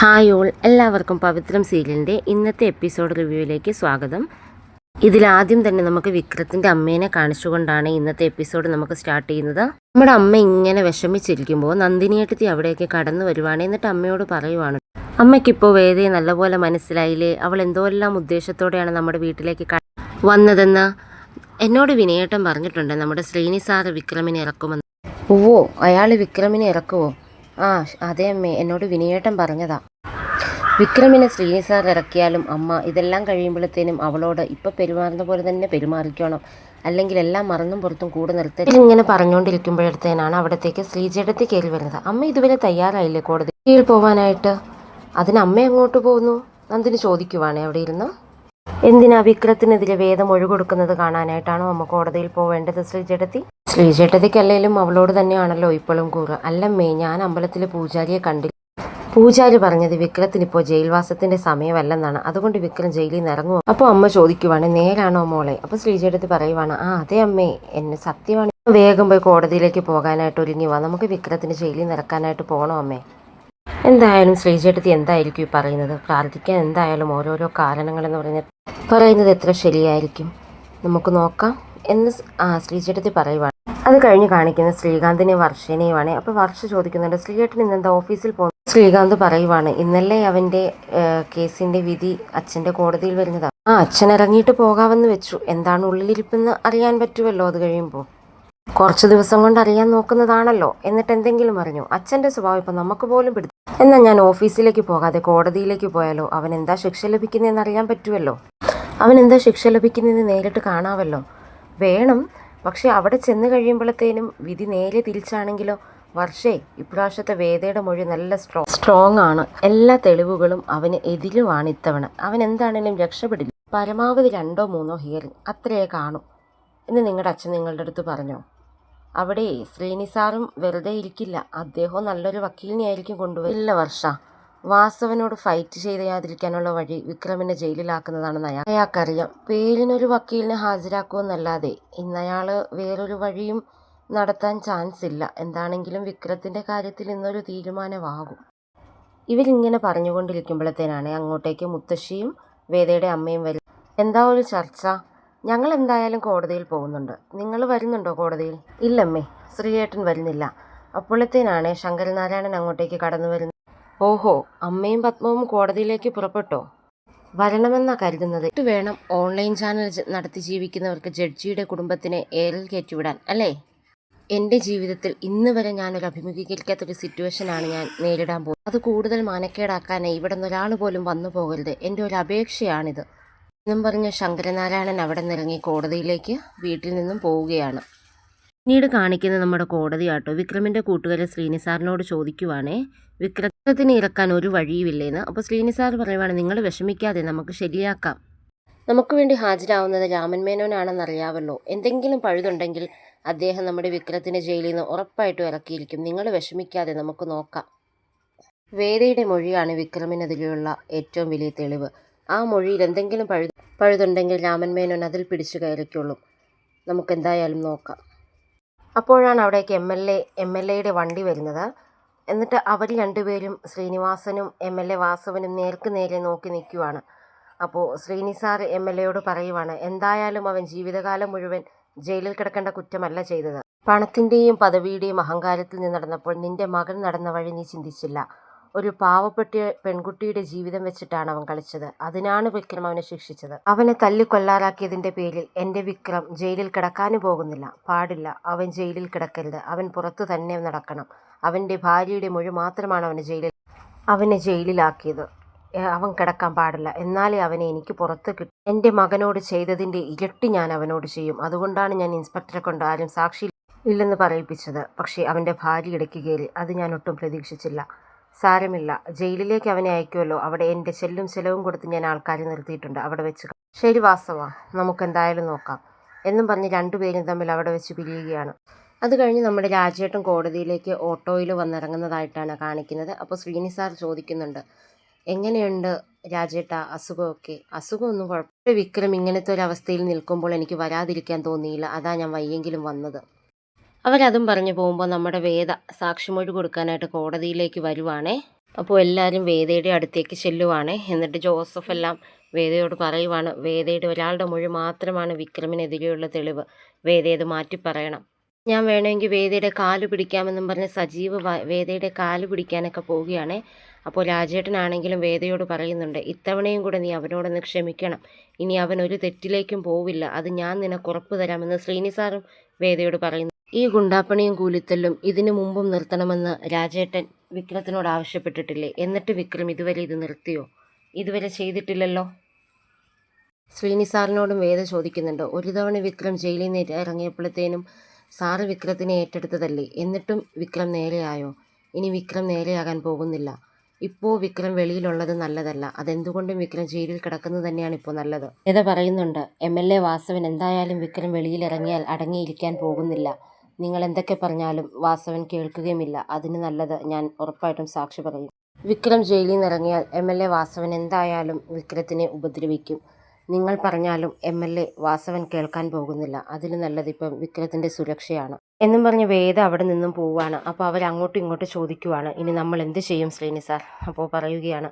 Hi all. എല്ലാവർക്കും പവിത്രം സീരിയലിന്റെ ഇന്നത്തെ എപ്പിസോഡ് റിവ്യൂവിലേക്ക് സ്വാഗതം. ഇതിലാദ്യം തന്നെ നമുക്ക് വിക്രത്തിന്റെ അമ്മേനെ കാണിച്ചുകൊണ്ടാണ് ഇന്നത്തെ എപ്പിസോഡ് നമുക്ക് സ്റ്റാർട്ട് ചെയ്യുന്നത്. നമ്മുടെ അമ്മ ഇങ്ങനെ വിഷമിച്ചിരിക്കുമ്പോൾ നന്ദിനിയേട്ടത്തി അവിടേക്ക് കടന്നു വരുവാണ്. എന്നിട്ട് അമ്മയോട് പറയുവാണ്. അമ്മയ്ക്കിപ്പോൾ വേദയെ നല്ലപോലെ മനസ്സിലായില്ലേ? അവൾ എന്തോല്ലാം ഉദ്ദേശത്തോടെയാണ് നമ്മുടെ വീട്ടിലേക്ക് വന്നതെന്ന് എന്നോട് വിനയേട്ടം പറഞ്ഞിട്ടുണ്ട്. നമ്മുടെ ശ്രീനി സാറ് വിക്രമിനെ ഇറക്കുമെന്ന്. ഓ അയാൾ വിക്രമിനെ ഇറക്കുവോ? ആ അതെ അമ്മേ. എന്നോട് വിനയേട്ടം പറഞ്ഞതാ. വിക്രമിനെ ശ്രീനി സാർ ഇറക്കിയാലും അമ്മ ഇതെല്ലാം കഴിയുമ്പോഴത്തേനും അവളോട് ഇപ്പം പെരുമാറുന്ന പോലെ തന്നെ പെരുമാറിക്കണം. അല്ലെങ്കിൽ എല്ലാം മറന്നും പുറത്തും കൂടെ നിർത്തരുത്. ഇങ്ങനെ പറഞ്ഞുകൊണ്ടിരിക്കുമ്പോഴത്തേനാണ് അവിടത്തേക്ക് ശ്രീജയുടെ കയറി വരുന്നത്. അമ്മ ഇതുവരെ തയ്യാറായില്ലേ കോടതിയിൽ പോവാനായിട്ട്? അതിന് അമ്മ അങ്ങോട്ട് പോകുന്നു? നന്ദിനി ചോദിക്കുവാണേ അവിടെ ഇരുന്ന് എന്തിനാ വിക്രത്തിനെതിരെ വേദം ഒഴുകൊടുക്കുന്നത് കാണാനായിട്ടാണോ അമ്മ കോടതിയിൽ പോവേണ്ടത് ശ്രീജേട്ടത്തി? ശ്രീജേട്ടത്തിക്കല്ലേലും അവളോട് തന്നെയാണല്ലോ ഇപ്പോഴും കൂറ്. അല്ലമ്മേ ഞാൻ അമ്പലത്തിലെ പൂജാരിയെ കണ്ടില്ല. പൂജാരി പറഞ്ഞത് വിക്രത്തിനിപ്പോൾ ജയിൽവാസത്തിന്റെ സമയമല്ലെന്നാണ്. അതുകൊണ്ട് വിക്രം ജയിലിൽ നിന്ന് ഇറങ്ങുമോ അപ്പോൾ അമ്മ ചോദിക്കുവാണ് നേരാണോ മോളെ? അപ്പോൾ ശ്രീജേട്ടത്തി പറയുവാണ് ആ അതെ അമ്മേ എന്നെ സത്യമാണ്. വേഗം പോയി കോടതിയിലേക്ക് പോകാനായിട്ട് ഒരുങ്ങി വാ. നമുക്ക് വിക്രത്തിന് ജയിലിൽ നിന്ന് ഇറക്കാനായിട്ട് പോകണോ അമ്മേ? എന്തായാലും ശ്രീജേട്ടത്തി എന്തായിരിക്കും ഈ പറയുന്നത്? പ്രാർത്ഥിക്കാൻ എന്തായാലും ഓരോരോ കാരണങ്ങളെന്ന് പറഞ്ഞ പറയുന്നത് എത്ര ശരിയായിരിക്കും? നമുക്ക് നോക്കാം എന്ന് ആ ശ്രീജേട്ടത്തി പറയുവാണ്. അത് കഴിഞ്ഞ് കാണിക്കുന്ന ശ്രീകാന്തിനെയും വർഷേനെയുമാണ്. അപ്പോൾ വർഷ ചോദിക്കുന്നുണ്ട് ശ്രീജേട്ടൻ ഇന്നെന്താ ഓഫീസിൽ പോകുന്നു ശ്രീകാന്ത് പറയുവാണ് ഇന്നലെ അവന്റെ കേസിന്റെ വിധി അച്ഛന്റെ കോടതിയിൽ വരുന്നതാണ് ആ അച്ഛൻ ഇറങ്ങിയിട്ട് പോകാമെന്ന് വെച്ചു. എന്താണ് ഉള്ളിലിരിപ്പെന്ന് അറിയാൻ പറ്റുമല്ലോ അത് കഴിയുമ്പോൾ കുറച്ച് ദിവസം കൊണ്ട് അറിയാൻ നോക്കുന്നതാണല്ലോ. എന്നിട്ട് എന്തെങ്കിലും അറിഞ്ഞു. അച്ഛന്റെ സ്വഭാവം ഇപ്പം നമുക്ക് പോലും പിടിച്ചു എന്നാൽ ഞാൻ ഓഫീസിലേക്ക് പോകാതെ കോടതിയിലേക്ക് പോയാലോ? അവൻ എന്താ ശിക്ഷ ലഭിക്കുന്നതെന്ന് അറിയാൻ പറ്റുമല്ലോ അവൻ എന്താ ശിക്ഷ ലഭിക്കുന്നതെന്ന് നേരിട്ട് കാണാമല്ലോ വേണം. പക്ഷേ അവിടെ ചെന്ന് കഴിയുമ്പോഴത്തേനും വിധി നേരെ തിരിച്ചാണെങ്കിലോ? വർഷേ ഇപ്രാവശ്യത്തെ വേദയുടെ മൊഴി നല്ല സ്ട്രോങ് സ്ട്രോങ് ആണ് എല്ലാ തെളിവുകളും അവന് എതിരുമാണ് ഇത്തവണ. അവൻ എന്താണേലും രക്ഷപ്പെടില്ല. പരമാവധി രണ്ടോ മൂന്നോ ഹിയറിംഗ് അത്രയേ കാണൂ എന്ന് നിങ്ങളുടെ അച്ഛൻ നിങ്ങളുടെ അടുത്ത് പറഞ്ഞു? അവിടെ ശ്രീനിസാറും വെറുതെ ഇരിക്കില്ല. അദ്ദേഹവും നല്ലൊരു വക്കീലിനെ ആയിരിക്കും വർഷ. വാസവനോട് ഫൈറ്റ് ചെയ്യാതിരിക്കാനുള്ള വഴി വിക്രമിനെ ജയിലിലാക്കുന്നതാണെന്ന് അയാൾ അയാൾക്കറിയാം. പേരിനൊരു വക്കീലിനെ ഹാജരാക്കുമെന്നല്ലാതെ ഇന്നയാൾ വേറൊരു വഴിയും നടത്താൻ ചാൻസ് ഇല്ല. എന്താണെങ്കിലും വിക്രത്തിന്റെ കാര്യത്തിൽ ഇന്നൊരു തീരുമാനമാകും. ഇവരിങ്ങനെ പറഞ്ഞുകൊണ്ടിരിക്കുമ്പോഴത്തേനാണ് അങ്ങോട്ടേക്ക് മുത്തശ്ശിയും വേദയുടെ അമ്മയും വരും എന്താ ഒരു ചർച്ച? ഞങ്ങൾ എന്തായാലും കോടതിയിൽ പോകുന്നുണ്ട്. നിങ്ങൾ വരുന്നുണ്ടോ കോടതിയിൽ? ഇല്ലമ്മേ ശ്രീയേട്ടൻ വരുന്നില്ല. അപ്പോഴത്തേനാണ് ശങ്കരനാരായണൻ അങ്ങോട്ടേക്ക് കടന്നു വരുന്നത്. ഓഹോ അമ്മയും പത്മവും കോടതിയിലേക്ക് പുറപ്പെട്ടോ? വരണമെന്നാ കരുതുന്നത്. വേണം ഓൺലൈൻ ചാനൽ നടത്തി ജീവിക്കുന്നവർക്ക് ജഡ്ജിയുടെ കുടുംബത്തിനെ ഏറിൽ കയറ്റിവിടാൻ അല്ലേ? എന്റെ ജീവിതത്തിൽ ഇന്ന് വരെ ഞാനൊരു അഭിമുഖീകരിക്കാത്തൊരു സിറ്റുവേഷനാണ് ഞാൻ നേരിടാൻ പോകുന്നത്. അത് കൂടുതൽ മാനക്കേടാക്കാനായി ഇവിടെ നിന്ന് ഒരാൾ പോലും വന്നു പോകരുത്. എന്റെ ഒരു അപേക്ഷയാണിത്. എന്നും പറഞ്ഞ ശങ്കരനാരായണൻ അവിടെ നിന്നിറങ്ങി കോടതിയിലേക്ക് വീട്ടിൽ നിന്നും പോവുകയാണ്. പിന്നീട് കാണിക്കുന്ന നമ്മുടെ കോടതിയാട്ടോ വിക്രമിന്റെ കൂട്ടുകാരെ ശ്രീനിസാറിനോട് ചോദിക്കുവാണേ വിക്രത്തിന് ഇറക്കാൻ ഒരു വഴിയുമില്ലേന്ന്? അപ്പോൾ ശ്രീനിസാർ പറയുവാണ് നിങ്ങൾ വിഷമിക്കാതെ നമുക്ക് ശരിയാക്കാം. നമുക്ക് വേണ്ടി ഹാജരാവുന്നത് രാമൻ മേനോനാണെന്നറിയാവല്ലോ. എന്തെങ്കിലും പഴുതുണ്ടെങ്കിൽ അദ്ദേഹം നമ്മുടെ വിക്രത്തിനെ ജയിലിൽ നിന്ന് ഉറപ്പായിട്ടും ഇറക്കിയിരിക്കും. നിങ്ങൾ വിഷമിക്കാതെ നമുക്ക് നോക്കാം. വേദയുടെ മൊഴിയാണ് വിക്രമിനെതിരെയുള്ള ഏറ്റവും വലിയ തെളിവ്. ആ മൊഴിയിൽ എന്തെങ്കിലും പഴു പഴുതുണ്ടെങ്കിൽ രാമൻ മേനോൻ അതിൽ പിടിച്ചു കയറിക്കൊള്ളും നമുക്ക് എന്തായാലും നോക്കാം. അപ്പോഴാണ് അവിടേക്ക് M L A M L എയുടെ വണ്ടി വരുന്നത്. എന്നിട്ട് അവർ രണ്ടുപേരും ശ്രീനിവാസനും എം എൽ എ വാസവനും നേർക്ക് നേരെ നോക്കി നിൽക്കുവാണ്. അപ്പോൾ ശ്രീനിസാർ എം എൽ എയോട് പറയുവാണ് എന്തായാലും അവൻ ജീവിതകാലം മുഴുവൻ ജയിലിൽ കിടക്കേണ്ട കുറ്റമല്ല ചെയ്തത്. പണത്തിന്റെയും പദവിയുടെയും അഹങ്കാരത്തിൽ നിന്ന് നടന്നപ്പോൾ നിന്റെ മകൻ നടന്ന വഴി നീ ചിന്തിച്ചില്ല. ഒരു പാവപ്പെട്ട പെൺകുട്ടിയുടെ ജീവിതം വെച്ചിട്ടാണ് അവൻ കളിച്ചത്. അതിനാണ് വിക്രം അവനെ ശിക്ഷിച്ചത്. അവനെ തല്ലിക്കൊല്ലാറാക്കിയതിന്റെ പേരിൽ എന്റെ വിക്രം ജയിലിൽ കിടക്കാനും പോകുന്നില്ല. പാടില്ല അവൻ ജയിലിൽ കിടക്കരുത്. അവൻ പുറത്തു തന്നെ നടക്കണം. അവന്റെ ഭാര്യയുടെ മൊഴി മാത്രമാണ് അവനെ ജയിലിൽ അവനെ ജയിലിലാക്കിയത്. അവൻ കിടക്കാൻ പാടില്ല. എന്നാലേ അവനെ എനിക്ക് പുറത്ത് കിട്ടും. എന്റെ മകനോട് ചെയ്തതിന്റെ ഇരട്ടി ഞാൻ അവനോട് ചെയ്യും. അതുകൊണ്ടാണ് ഞാൻ ഇൻസ്പെക്ടറെ കൊണ്ട് ആരും സാക്ഷി ഇല്ലെന്ന് പറയിപ്പിച്ചത്. പക്ഷേ അവന്റെ ഭാര്യ ഇടയ്ക്ക് കയറി. അത് ഞാൻ ഒട്ടും പ്രതീക്ഷിച്ചില്ല. സാരമില്ല. ജയിലിലേക്ക് അവനെ അയക്കുമല്ലോ അവിടെ എന്റെ ചെല്ലും ചെലവും കൊടുത്ത് ഞാൻ ആൾക്കാരെ നിർത്തിയിട്ടുണ്ട്. അവിടെ വെച്ച് ശരി നമുക്ക് എന്തായാലും നോക്കാം. എന്നും പറഞ്ഞ് രണ്ടുപേരും തമ്മിൽ അവിടെ വെച്ച് പിരിയുകയാണ്. അത് കഴിഞ്ഞ് നമ്മുടെ രാജേട്ടൻ കോടതിയിലേക്ക് ഓട്ടോയിൽ വന്നിറങ്ങുന്നതായിട്ടാണ് കാണിക്കുന്നത്. അപ്പോൾ ശ്രീനി സാർ ചോദിക്കുന്നുണ്ട് എങ്ങനെയുണ്ട് രാജേട്ട അസുഖമൊക്കെ? അസുഖമൊന്നും കുഴപ്പമില്ല. വിക്രം ഇങ്ങനത്തെ ഒരു അവസ്ഥയിൽ നിൽക്കുമ്പോൾ എനിക്ക് വരാതിരിക്കാൻ തോന്നിയില്ല. അതാ ഞാൻ വയ്യെങ്കിലും വന്നത്. അവരതും പറഞ്ഞു പോകുമ്പോൾ നമ്മുടെ വേദ സാക്ഷിമൊഴി കൊടുക്കാനായിട്ട് കോടതിയിലേക്ക് വരുവാണേ. അപ്പോൾ എല്ലാവരും വേദയുടെ അടുത്തേക്ക് ചെല്ലുവാണേ. എന്നിട്ട് ജോസഫ് എല്ലാം വേദയോട് പറയുവാണ് വേദയുടെ ഒരാളുടെ മൊഴി മാത്രമാണ് വിക്രമിനെതിരെയുള്ള തെളിവ്. വേദയത് മാറ്റി പറയണം. ഞാൻ വേണമെങ്കിൽ വേദയുടെ കാൽ പിടിക്കാമെന്നും പറഞ്ഞ് സജീവ് വേദയുടെ കാൽ പിടിക്കാനൊക്കെ പോവുകയാണ്. അപ്പോൾ രാജേട്ടനാണെങ്കിലും വേദയോട് പറയുന്നുണ്ട് ഇത്തവണയും കൂടെ നീ അവനോടൊന്ന് ക്ഷമിക്കണം. ഇനി അവൻ ഒരു തെറ്റിലേക്കും പോവില്ല. അത് ഞാൻ നിനക്ക് ഉറപ്പ് തരാമെന്ന് ശ്രീനിസാറും വേദയോട് പറയുന്നു. ഈ ഗുണ്ടാപ്പണിയും കൂലിത്തല്ലും ഇതിനു മുമ്പും നിർത്തണമെന്ന് രാജേട്ടൻ വിക്രത്തിനോട് ആവശ്യപ്പെട്ടിട്ടില്ലേ? എന്നിട്ട് വിക്രം ഇതുവരെ ഇത് നിർത്തിയോ? ഇതുവരെ ചെയ്തിട്ടില്ലല്ലോ? ശ്രീനിസാറിനോടും വേദ ചോദിക്കുന്നുണ്ട് ഒരു തവണ വിക്രം ജയിലിൽ നിന്ന് ഇറങ്ങിയപ്പോഴത്തേനും സാറ് വിക്രത്തിനെ ഏറ്റെടുത്തതല്ലേ? എന്നിട്ടും വിക്രം നേരെയായോ? ഇനി വിക്രം നേരെയാകാൻ പോകുന്നില്ല. ഇപ്പോൾ വിക്രം വെളിയിലുള്ളത് നല്ലതല്ല. അതെന്തുകൊണ്ടും വിക്രം ജയിലിൽ കിടക്കുന്നത് തന്നെയാണ് ഇപ്പോൾ നല്ലത്. വേദ പറയുന്നുണ്ട് എം എൽ എ വാസവൻ എന്തായാലും വിക്രം വെളിയിലിറങ്ങിയാൽ അടങ്ങിയിരിക്കാൻ പോകുന്നില്ല. നിങ്ങൾ എന്തൊക്കെ പറഞ്ഞാലും വാസവൻ കേൾക്കുകയുമില്ല. അതിന് നല്ലത് ഞാൻ ഉറപ്പായിട്ടും സാക്ഷി പറയും. വിക്രം ജയിലിൽ നിന്ന് ഇറങ്ങിയാൽ എം എൽ എ വാസവൻ എന്തായാലും വിക്രത്തിനെ ഉപദ്രവിക്കും. നിങ്ങൾ പറഞ്ഞാലും എം എൽ എ വാസവൻ കേൾക്കാൻ പോകുന്നില്ല. അതിന് നല്ലത് ഇപ്പം വിക്രത്തിന്റെ സുരക്ഷയാണ്. എന്നും പറഞ്ഞ് വേദ അവിടെ നിന്നും പോവുകയാണ്. അപ്പോൾ അവർ അങ്ങോട്ടും ഇങ്ങോട്ടും ചോദിക്കുവാണ്. ഇനി നമ്മൾ എന്ത് ചെയ്യും ശ്രീനി സാർ? അപ്പോൾ പറയുകയാണ്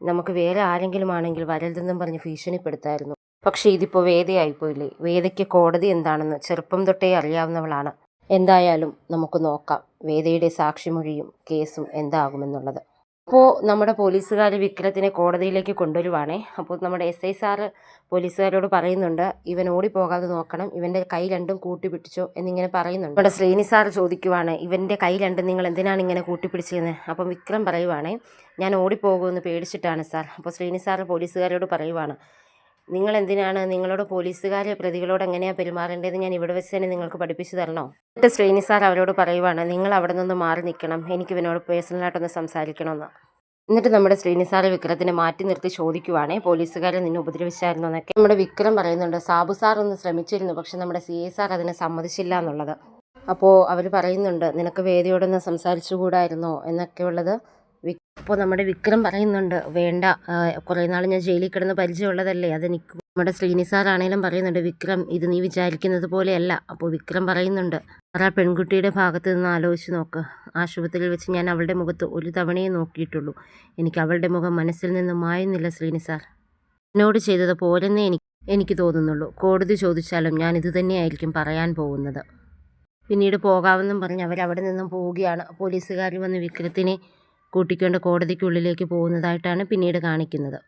നമുക്ക് വേറെ ആരെങ്കിലും ആണെങ്കിൽ വരരുതെന്നും പറഞ്ഞ് ഭീഷണിപ്പെടുത്തായിരുന്നു. പക്ഷേ ഇതിപ്പോൾ വേദയായിപ്പോയില്ലേ? വേദയ്ക്ക് കോടതി എന്താണെന്ന് ചെറുപ്പം തൊട്ടേ അറിയാവുന്നവളാണ്. എന്തായാലും നമുക്ക് നോക്കാം. വേദയുടെ സാക്ഷിമൊഴിയും കേസും എന്താകുമെന്നുള്ളത്. അപ്പോൾ നമ്മുടെ പോലീസുകാർ വിക്രത്തിനെ കോടതിയിലേക്ക് കൊണ്ടുവരുവാണേ. അപ്പോൾ നമ്മുടെ എസ് ഐ സാറ് പോലീസുകാരോട് പറയുന്നുണ്ട് ഇവൻ ഓടിപ്പോകാതെ നോക്കണം. ഇവന്റെ കൈ രണ്ടും കൂട്ടി പിടിച്ചോ എന്നിങ്ങനെ പറയുന്നുണ്ട്. നമ്മുടെ ശ്രീനി സാറ് ചോദിക്കുവാണ് ഇവന്റെ കൈ രണ്ടും നിങ്ങൾ എന്തിനാണ് ഇങ്ങനെ കൂട്ടിപ്പിടിച്ചതെന്ന്? അപ്പം വിക്രം പറയുവാണേ ഞാൻ ഓടിപ്പോകുമെന്ന് പേടിച്ചിട്ടാണ് സാർ. അപ്പോൾ ശ്രീനി സാറ് പോലീസുകാരോട് പറയുവാണ് നിങ്ങൾ എന്തിനാണ് നിങ്ങളോട് പോലീസുകാർ പ്രതികളോട് എങ്ങനെയാണ് പെരുമാറേണ്ടത്? ഞാൻ ഇവിടെ വെച്ച് തന്നെ നിങ്ങൾക്ക് പഠിപ്പിച്ചു തരണോ? എന്നിട്ട് ശ്രീനി സാർ അവരോട് പറയുവാണ് നിങ്ങൾ അവിടെ നിന്ന് മാറി നിൽക്കണം. എനിക്ക് ഇവനോട് പേഴ്സണലായിട്ടൊന്ന് സംസാരിക്കണമെന്ന്. എന്നിട്ട് നമ്മുടെ ശ്രീനി സാർ വിക്രത്തിനെ മാറ്റി നിർത്തി ചോദിക്കുവാണേ പോലീസുകാരെ നിന്നെ ഉപദ്രവിച്ചായിരുന്നു? എന്നൊക്കെ നമ്മുടെ വിക്രം പറയുന്നുണ്ട് സാബു സാർ ഒന്ന് ശ്രമിച്ചിരുന്നു പക്ഷെ നമ്മുടെ സി എ സാർ അതിനെ സമ്മതിച്ചില്ല എന്നുള്ളത്. അപ്പോൾ അവർ പറയുന്നുണ്ട് നിനക്ക് വേദിയോടൊന്ന് സംസാരിച്ചുകൂടായിരുന്നോ? എന്നൊക്കെയുള്ളത് അപ്പോൾ നമ്മുടെ വിക്രം പറയുന്നുണ്ട് വേണ്ട കുറേ നാൾ ഞാൻ ജയിലിൽ കിടന്ന് പരിചയമുള്ളതല്ലേ അതെനിക്ക് നമ്മുടെ ശ്രീനി സാറാണേലും പറയുന്നുണ്ട് വിക്രം ഇത് നീ വിചാരിക്കുന്നത് പോലെയല്ല. അപ്പോൾ വിക്രം പറയുന്നുണ്ട് സാർ ആ പെൺകുട്ടിയുടെ ഭാഗത്ത് നിന്ന് ആലോചിച്ച് നോക്ക്. ആശുപത്രിയിൽ വെച്ച് ഞാൻ അവളുടെ മുഖത്ത് ഒരു തവണയേ നോക്കിയിട്ടുള്ളൂ. എനിക്ക് അവളുടെ മുഖം മനസ്സിൽ നിന്ന് മായുന്നില്ല ശ്രീനി സാർ എന്നോട് ചെയ്തത് പോരെന്നേ എനിക്ക് എനിക്ക് തോന്നുന്നുള്ളൂ. കോടതി ചോദിച്ചാലും ഞാൻ ഇത് തന്നെയായിരിക്കും പറയാൻ പോകുന്നത്. പിന്നീട് പോകാമെന്നും പറഞ്ഞ് അവരവിടെ നിന്നും പോവുകയാണ്. പോലീസുകാർ വന്ന് വിക്രത്തിനെ കൂട്ടിക്കൊണ്ട് കോടതിക്കുള്ളിലേക്ക് പോകുന്നതായിട്ടാണ് പിന്നീട് കാണിക്കുന്നത്.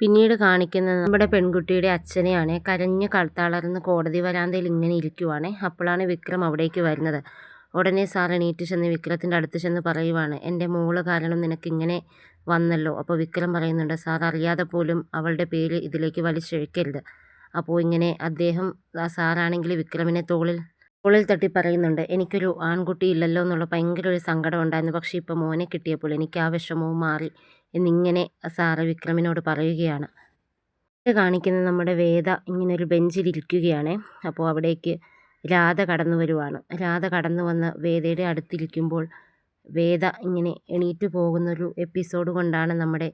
പിന്നീട് കാണിക്കുന്നത് നമ്മുടെ പെൺകുട്ടിയുടെ അച്ഛനെയാണ്. കരഞ്ഞ് കളത്താളർന്ന് കോടതി വരാന്തയിൽ ഇങ്ങനെ ഇരിക്കുവാണ്. അപ്പോഴാണ് വിക്രം അവിടേക്ക് വരുന്നത്. ഉടനെ സാർ എണീറ്റ് ചെന്ന് വിക്രത്തിന്റെ അടുത്ത് ചെന്ന് പറയുവാണ് എന്റെ മോൾ കാരണം നിനക്കിങ്ങനെ വന്നല്ലോ. അപ്പോൾ വിക്രം പറയുന്നുണ്ട് സാർ അറിയാതെ പോലും അവളുടെ പേര് ഇതിലേക്ക് വലിച്ചഴിക്കരുത്. അപ്പോൾ ഇങ്ങനെ അദ്ദേഹം സാറാണെങ്കിൽ വിക്രമിനെ തോളിൽ തോളിൽ തട്ടി പറയുന്നുണ്ട് എനിക്കൊരു ആൺകുട്ടി ഇല്ലല്ലോ എന്നുള്ള ഭയങ്കര ഒരു സങ്കടം ഉണ്ടായിരുന്നു. പക്ഷേ ഇപ്പോൾ മോനെ കിട്ടിയപ്പോൾ എനിക്ക് ആ വിഷമവും മാറി എന്നിങ്ങനെ സാറ് വിക്രമിനോട് പറയുകയാണ്. ഇത് കാണിക്കുന്നത് നമ്മുടെ വേദ ഇങ്ങനെ ഒരു ബെഞ്ചിലിരിക്കുകയാണ്. അപ്പോൾ അവിടേക്ക് രാധ കടന്നു വരുവാണ്. രാധ കടന്നു വന്ന് വേദയുടെ അടുത്തിരിക്കുമ്പോൾ വേദ ഇങ്ങനെ എണീറ്റ് പോകുന്നൊരു എപ്പിസോഡ് കൊണ്ടാണ് നമ്മുടെ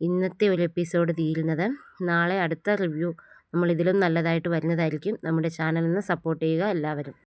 ഇന്നത്തെ ഒരു എപ്പിസോഡ് തീരുന്നത്. നാളെ അടുത്ത റിവ്യൂ നമ്മൾ ഇതിലും നല്ലതായിട്ട് വരുന്നതായിരിക്കും. നമ്മുടെ ചാനലിന് സപ്പോർട്ട് ചെയ്യുക എല്ലാവരും.